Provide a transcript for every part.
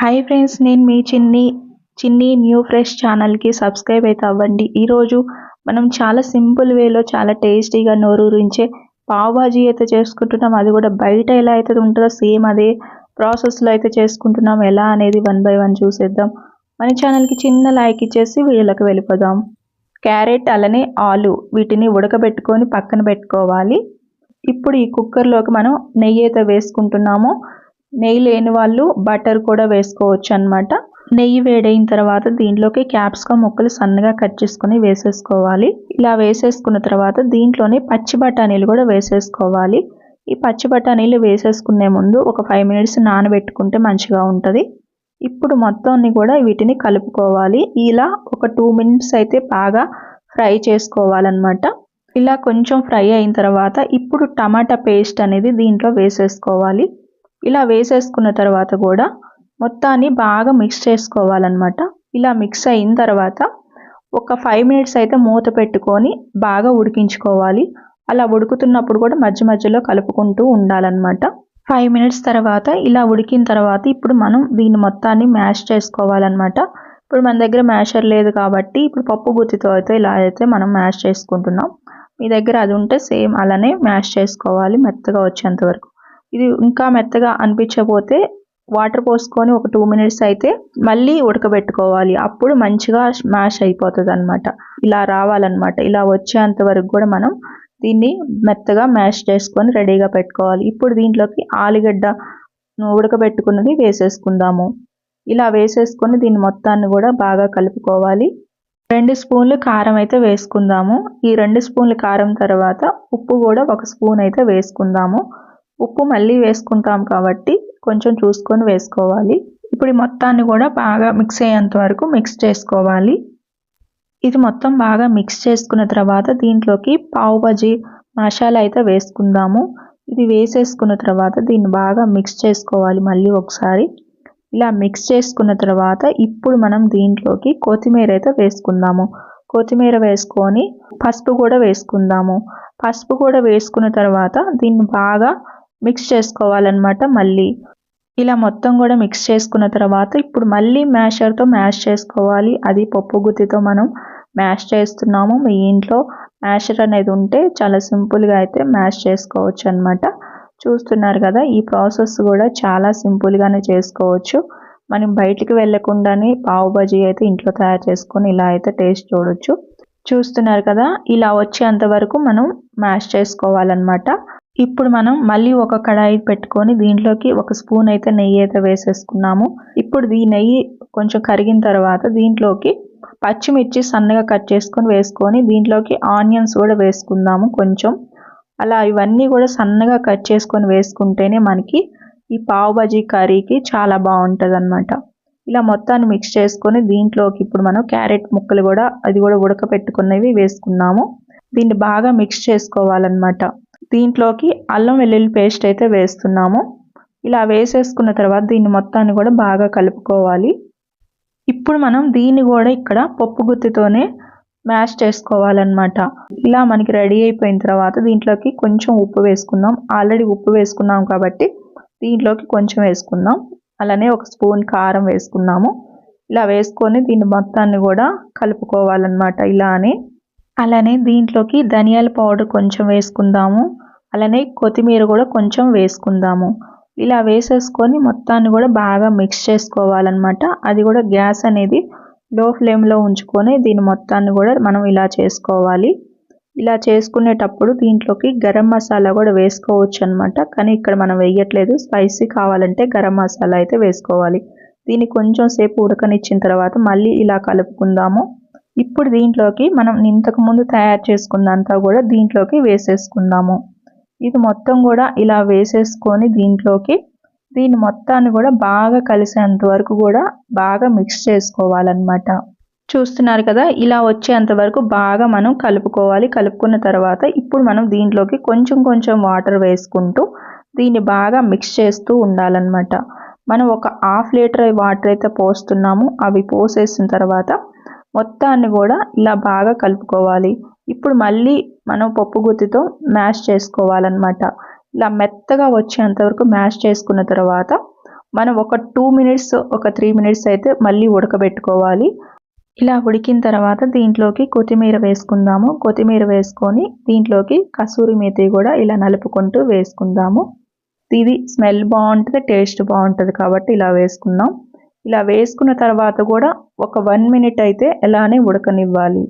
Hi friends నేను మీ చిన్ని చిన్ని న్యూ ఫ్రెష్ ఛానల్కి సబ్స్క్రైబ్ అయితే అవ్వండి. ఈరోజు మనం చాలా సింపుల్ వేలో చాలా టేస్టీగా నోరూరించే పావుబాజీ అయితే చేసుకుంటున్నాం. అది కూడా బయట ఎలా అయితే ఉంటుందో సేమ్ అదే ప్రాసెస్లో అయితే చేసుకుంటున్నాం. ఎలా అనేది వన్ బై వన్ చూసేద్దాం. మన ఛానల్కి చిన్న లైక్ ఇచ్చేసి వీళ్ళకి వెళ్ళిపోదాం. క్యారెట్ అలానే ఆలు వీటిని ఉడకబెట్టుకొని పక్కన పెట్టుకోవాలి. ఇప్పుడు ఈ కుక్కర్లోకి మనం నెయ్యి అయితే వేసుకుంటున్నాము. నెయ్యి లేని వాళ్ళు బటర్ కూడా వేసుకోవచ్చు అనమాట నెయ్యి వేడైన తర్వాత దీంట్లోకి క్యాప్సికమ్ ముక్కలు సన్నగా కట్ చేసుకొని వేసేసుకోవాలి. ఇలా వేసేసుకున్న తర్వాత దీంట్లోనే పచ్చి బఠానీలు కూడా వేసేసుకోవాలి. ఈ పచ్చి బఠానీలు వేసేసుకునే ముందు ఒక ఫైవ్ మినిట్స్ నానబెట్టుకుంటే మంచిగా ఉంటుంది. ఇప్పుడు మొత్తాన్ని కూడా వీటిని కలుపుకోవాలి. ఇలా ఒక టూ మినిట్స్ అయితే బాగా ఫ్రై చేసుకోవాలన్నమాట. ఇలా కొంచెం ఫ్రై అయిన తర్వాత ఇప్పుడు టమాటా పేస్ట్ అనేది దీంట్లో వేసేసుకోవాలి. ఇలా వేసేసుకున్న తర్వాత కూడా మొత్తాన్ని బాగా మిక్స్ చేసుకోవాలన్నమాట. ఇలా మిక్స్ అయిన తర్వాత ఒక ఫైవ్ మినిట్స్ అయితే మూత పెట్టుకొని బాగా ఉడికించుకోవాలి. అలా ఉడుకుతున్నప్పుడు కూడా మధ్య మధ్యలో కలుపుకుంటూ ఉండాలన్నమాట. ఫైవ్ మినిట్స్ తర్వాత ఇలా ఉడికిన తర్వాత ఇప్పుడు మనం దీన్ని మొత్తాన్ని మ్యాష్ చేసుకోవాలన్నమాట. ఇప్పుడు మన దగ్గర మ్యాషర్ లేదు కాబట్టి ఇప్పుడు పప్పు గుత్తితో అయితే ఇలా అయితే మనం మ్యాష్ చేసుకుంటున్నాం. మీ దగ్గర అది ఉంటే సేమ్ అలానే మ్యాష్ చేసుకోవాలి మెత్తగా వచ్చేంత వరకు. ఇది ఇంకా మెత్తగా అనిపించకపోతే వాటర్ పోసుకొని ఒక టూ మినిట్స్ అయితే మళ్ళీ ఉడకబెట్టుకోవాలి. అప్పుడు మంచిగా మ్యాష్ అయిపోతుంది అనమాట ఇలా రావాలన్నమాట. ఇలా వచ్చేంత వరకు కూడా మనం దీన్ని మెత్తగా మ్యాష్ చేసుకొని రెడీగా పెట్టుకోవాలి. ఇప్పుడు దీంట్లోకి ఆలుగడ్డ ఉడకబెట్టుకున్నది వేసేసుకుందాము. ఇలా వేసేసుకొని దీన్ని మొత్తాన్ని కూడా బాగా కలుపుకోవాలి. రెండు స్పూన్లు కారం అయితే వేసుకుందాము. ఈ రెండు స్పూన్లు కారం తర్వాత ఉప్పు కూడా ఒక స్పూన్ అయితే వేసుకుందాము. ఉప్పు మళ్ళీ వేసుకుంటాం కాబట్టి కొంచెం చూసుకొని వేసుకోవాలి. ఇప్పుడు మొత్తాన్ని కూడా బాగా మిక్స్ అయ్యేంత వరకు మిక్స్ చేసుకోవాలి. ఇది మొత్తం బాగా మిక్స్ చేసుకున్న తర్వాత దీంట్లోకి పావు బజీ మసాలా అయితే వేసుకుందాము. ఇది వేసేసుకున్న తర్వాత దీన్ని బాగా మిక్స్ చేసుకోవాలి మళ్ళీ ఒకసారి. ఇలా మిక్స్ చేసుకున్న తర్వాత ఇప్పుడు మనం దీంట్లోకి కొత్తిమీర అయితే వేసుకుందాము. కొత్తిమీర వేసుకొని పసుపు కూడా వేసుకుందాము. పసుపు కూడా వేసుకున్న తర్వాత దీన్ని బాగా మిక్స్ చేసుకోవాలన్నమాట మళ్ళీ. ఇలా మొత్తం కూడా మిక్స్ చేసుకున్న తర్వాత ఇప్పుడు మళ్ళీ మ్యాషర్తో మ్యాష్ చేసుకోవాలి. అది పప్పు గుత్తితో మనం మ్యాష్ చేస్తున్నాము. మీ ఇంట్లో మ్యాషర్ అనేది ఉంటే చాలా సింపుల్గా అయితే మ్యాష్ చేసుకోవచ్చు అనమాట చూస్తున్నారు కదా ఈ ప్రాసెస్ కూడా చాలా సింపుల్గానే చేసుకోవచ్చు. మనం బయటికి వెళ్ళకుండానే పావు బజీ అయితే ఇంట్లో తయారు చేసుకొని ఇలా అయితే టేస్ట్ చూడొచ్చు. చూస్తున్నారు కదా ఇలా వచ్చేంత వరకు మనం మ్యాష్ చేసుకోవాలన్నమాట. ఇప్పుడు మనం మళ్ళీ ఒక కడాయి పెట్టుకొని దీంట్లోకి ఒక స్పూన్ అయితే నెయ్యి అయితే వేసేసుకున్నాము. ఇప్పుడు ఈ నెయ్యి కొంచెం కరిగిన తర్వాత దీంట్లోకి పచ్చిమిర్చి సన్నగా కట్ చేసుకొని వేసుకొని దీంట్లోకి ఆనియన్స్ కూడా వేసుకుందాము కొంచెం. అలా ఇవన్నీ కూడా సన్నగా కట్ చేసుకొని వేసుకుంటేనే మనకి ఈ పావు బజీ కర్రీకి చాలా బాగుంటుంది అనమాట ఇలా మొత్తాన్ని మిక్స్ చేసుకొని దీంట్లోకి ఇప్పుడు మనం క్యారెట్ ముక్కలు కూడా అది కూడా ఉడకపెట్టుకున్నవి వేసుకున్నాము. దీన్ని బాగా మిక్స్ చేసుకోవాలన్నమాట. దీంట్లోకి అల్లం వెల్లుల్లి పేస్ట్ అయితే వేస్తున్నాము. ఇలా వేసేసుకున్న తర్వాత దీన్ని మొత్తాన్ని కూడా బాగా కలుపుకోవాలి. ఇప్పుడు మనం దీన్ని కూడా ఇక్కడ పప్పు గుత్తితోనే మ్యాష్ చేసుకోవాలన్నమాట. ఇలా మనకి రెడీ అయిపోయిన తర్వాత దీంట్లోకి కొంచెం ఉప్పు వేసుకుందాం. ఆల్రెడీ ఉప్పు వేసుకున్నాం కాబట్టి దీంట్లోకి కొంచెం వేసుకుందాం. అలానే ఒక స్పూన్ కారం వేసుకున్నాము. ఇలా వేసుకొని దీన్ని మొత్తాన్ని కూడా కలుపుకోవాలన్నమాట ఇలానే. అలానే దీంట్లోకి ధనియాల పౌడర్ కొంచెం వేసుకుందాము. అలానే కొత్తిమీర కూడా కొంచెం వేసుకుందాము. ఇలా వేసేసుకొని మొత్తాన్ని కూడా బాగా మిక్స్ చేసుకోవాలన్నమాట. అది కూడా గ్యాస్ అనేది లో ఫ్లేమ్లో ఉంచుకొని దీని మొత్తాన్ని కూడా మనం ఇలా చేసుకోవాలి. ఇలా చేసుకునేటప్పుడు దీంట్లోకి గరం మసాలా కూడా వేసుకోవచ్చు అనమాట కానీ ఇక్కడ మనం వేయట్లేదు. స్పైసీ కావాలంటే గరం మసాలా అయితే వేసుకోవాలి. దీన్ని కొంచెం సేపు ఉడకనిచ్చిన తర్వాత మళ్ళీ ఇలా కలుపుకుందాము. ఇప్పుడు దీంట్లోకి మనం ఇంతకు ముందు తయారు చేసుకున్నంతా కూడా దీంట్లోకి వేసేసుకుందాము. ఇది మొత్తం కూడా ఇలా వేసేసుకొని దీంట్లోకి దీని మొత్తాన్ని కూడా బాగా కలిసేంత వరకు కూడా బాగా మిక్స్ చేసుకోవాలన్నమాట. చూస్తున్నారు కదా ఇలా వచ్చేంత వరకు బాగా మనం కలుపుకోవాలి. కలుపుకున్న తర్వాత ఇప్పుడు మనం దీంట్లోకి కొంచెం కొంచెం వాటర్ వేసుకుంటూ దీన్ని బాగా మిక్స్ చేస్తూ ఉండాలన్నమాట. మనం ఒక హాఫ్ లీటర్ వాటర్ అయితే పోస్తున్నాము. అవి పోసేసిన తర్వాత మొత్తాన్ని కూడా ఇలా బాగా కలుపుకోవాలి. ఇప్పుడు మళ్ళీ మనం పప్పు గుత్తితో మ్యాష్ చేసుకోవాలన్నమాట. ఇలా మెత్తగా వచ్చేంత వరకు మ్యాష్ చేసుకున్న తర్వాత మనం ఒక టూ మినిట్స్ ఒక త్రీ మినిట్స్ అయితే మళ్ళీ ఉడకబెట్టుకోవాలి. ఇలా ఉడికిన తర్వాత దీంట్లోకి కొత్తిమీర వేసుకుందాము. కొత్తిమీర వేసుకొని దీంట్లోకి కసూరి మేతి కూడా ఇలా నలుపుకుంటూ వేసుకుందాము. ఇది స్మెల్ బాగుంటుంది టేస్ట్ బాగుంటుంది కాబట్టి ఇలా వేసుకుందాం. ఇలా వేసుకున్న తర్వాత కూడా ఒక వన్ మినిట్ అయితే ఇలానే ఉడకనివ్వాలి.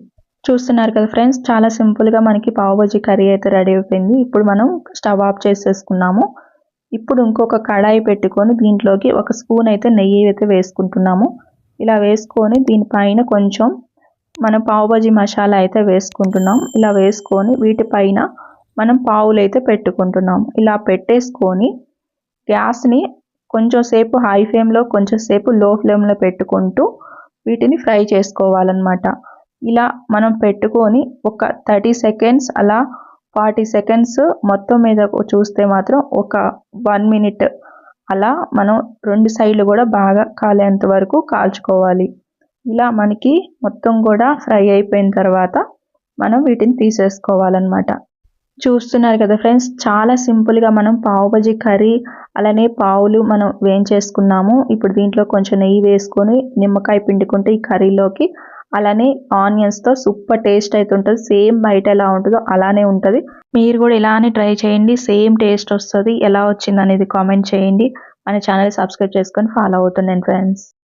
చూస్తున్నారు కదా ఫ్రెండ్స్ చాలా సింపుల్గా మనకి పావుబజీ కర్రీ అయితే రెడీ అయిపోయింది. ఇప్పుడు మనం స్టవ్ ఆఫ్ చేసేసుకున్నాము. ఇప్పుడు ఇంకొక కడాయి పెట్టుకొని దీంట్లోకి ఒక స్పూన్ అయితే నెయ్యి అయితే వేసుకుంటున్నాము. ఇలా వేసుకొని దీనిపైన కొంచెం మనం పావుబజీ మసాలా అయితే వేసుకుంటున్నాం. ఇలా వేసుకొని వీటిపైన మనం పావులు అయితే పెట్టుకుంటున్నాం. ఇలా పెట్టేసుకొని గ్యాస్ని కొంచెం సేపు హై ఫ్లేమ్లో కొంచెం సేపు లో ఫ్లేమ్లో పెట్టుకుంటూ వీటిని ఫ్రై చేసుకోవాలన్నమాట. ఇలా మనం పెట్టుకొని ఒక థర్టీ సెకండ్స్ అలా ఫార్టీ సెకండ్స్ మొత్తం మీద చూస్తే మాత్రం ఒక వన్ మినిట్ అలా మనం రెండు సైడ్లు కూడా బాగా కాలేంత వరకు కాల్చుకోవాలి. ఇలా మనకి మొత్తం కూడా ఫ్రై అయిపోయిన తర్వాత మనం వీటిని తీసేసుకోవాలన్నమాట. చూస్తున్నారు కదా ఫ్రెండ్స్ చాలా సింపుల్గా మనం పావు బజీ కర్రీ అలానే పావులు మనం వేయించేసుకున్నాము. ఇప్పుడు దీంట్లో కొంచెం నెయ్యి వేసుకొని నిమ్మకాయ పిండుకుంటే ఈ కర్రీలోకి అలానే ఆనియన్స్తో సూపర్ టేస్ట్ అయితే ఉంటుంది. సేమ్ బయట ఎలా ఉంటుందో అలానే ఉంటుంది. మీరు కూడా ఇలానే ట్రై చేయండి. సేమ్ టేస్ట్ వస్తుంది. ఎలా వచ్చింది అనేది కామెంట్ చేయండి. మన ఛానల్ సబ్స్క్రైబ్ చేసుకొని ఫాలో అవుతుండండి ఫ్రెండ్స్.